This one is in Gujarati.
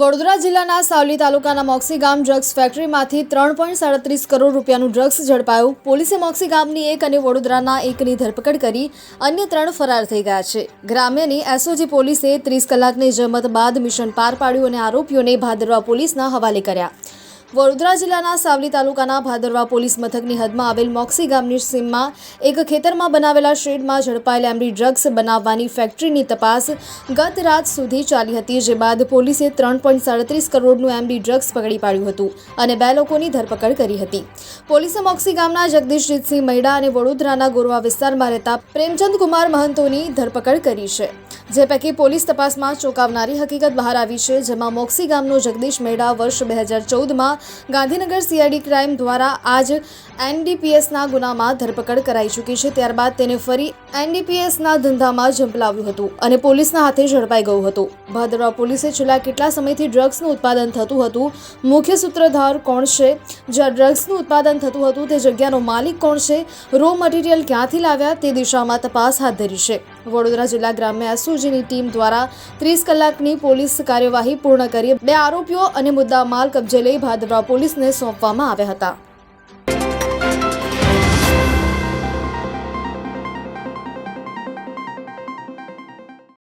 વડોદરા જિલ્લાના સાવલી તાલુકાના મોક્સી ગામ ડ્રગ્સ ફેક્ટરીમાંથી ત્રણ પોઈન્ટ સાડત્રીસ કરોડ રૂપિયાનું ડ્રગ્સ ઝડપાયું. પોલીસે મોક્સી ગામની એક અને વડોદરાના એકની ધરપકડ કરી અન્ય ત્રણ ફરાર થઈ ગયા છે. ગ્રામ્યની એસઓજી પોલીસે ત્રીસ કલાકની જમત બાદ મિશન પાર પાડ્યું અને આરોપીઓને ભાદરવા પોલીસના હવાલે કર્યા. વડોદરા જિલ્લાના સાવલી તાલુકાના ભાદરવા પોલીસ મથકની હદમાં આવેલ મોક્સી ગામની સીમમાં એક ખેતરમાં બનાવેલા શેડમાં ઝડપાયેલ એમડી ડ્રગ્સ બનાવવાની ફેક્ટરીની તપાસ ગત રાત સુધી ચાલી હતી, જે બાદ પોલીસે ત્રણ પોઈન્ટ સાડત્રીસ કરોડનું એમડી ડ્રગ્સ પકડી પાડ્યું હતું અને બે લોકોની ધરપકડ કરી હતી. પોલીસે મોક્સી ગામના જગદીશજીતસિંહ મૈડા અને વડોદરાના ગોરવા વિસ્તારમાં રહેતા પ્રેમચંદ કુમાર મહંતોની ધરપકડ કરી છે. જે પૈકી પોલીસ તપાસમાં ચોંકાવનારી હકીકત બહાર આવી છે, જેમાં મોક્સી ગામનો જગદીશ મેડા વર્ષ બે હજાર ચૌદમાં ગાંધીનગર સીઆઈડી ક્રાઇમ દ્વારા આજ એનડીપીએસના ગુનામાં ધરપકડ કરાઈ ચૂકી છે. ત્યારબાદ તેને ફરી એનડીપીએસના ધંધામાં ઝંપલાવ્યું હતું અને પોલીસના હાથે ઝડપાઈ ગયું હતું. ભાદરવા પોલીસે છેલ્લા કેટલા સમયથી ડ્રગ્સનું ઉત્પાદન થતું હતું? મુખ્ય સૂત્રધાર કોણ છે? જ્યાં ડ્રગ્સનું ઉત્પાદન થતું હતું, તે જગ્યાનો માલિક કોણ છે? રો મટીરિયલ ક્યાંથી લાવ્યા? તે દિશામાં તપાસ હાથ ધરી છે. વડોદરા જિલ્લા ગ્રામ્ય એસઓજીની ટીમ દ્વારા ત્રીસ કલાકની પોલીસ કાર્યવાહી પૂર્ણ કરી બે આરોપીઓ અને મુદ્દા માલ કબજે લઈ ભાદરવા પોલીસને સોંપવામાં આવ્યા હતા.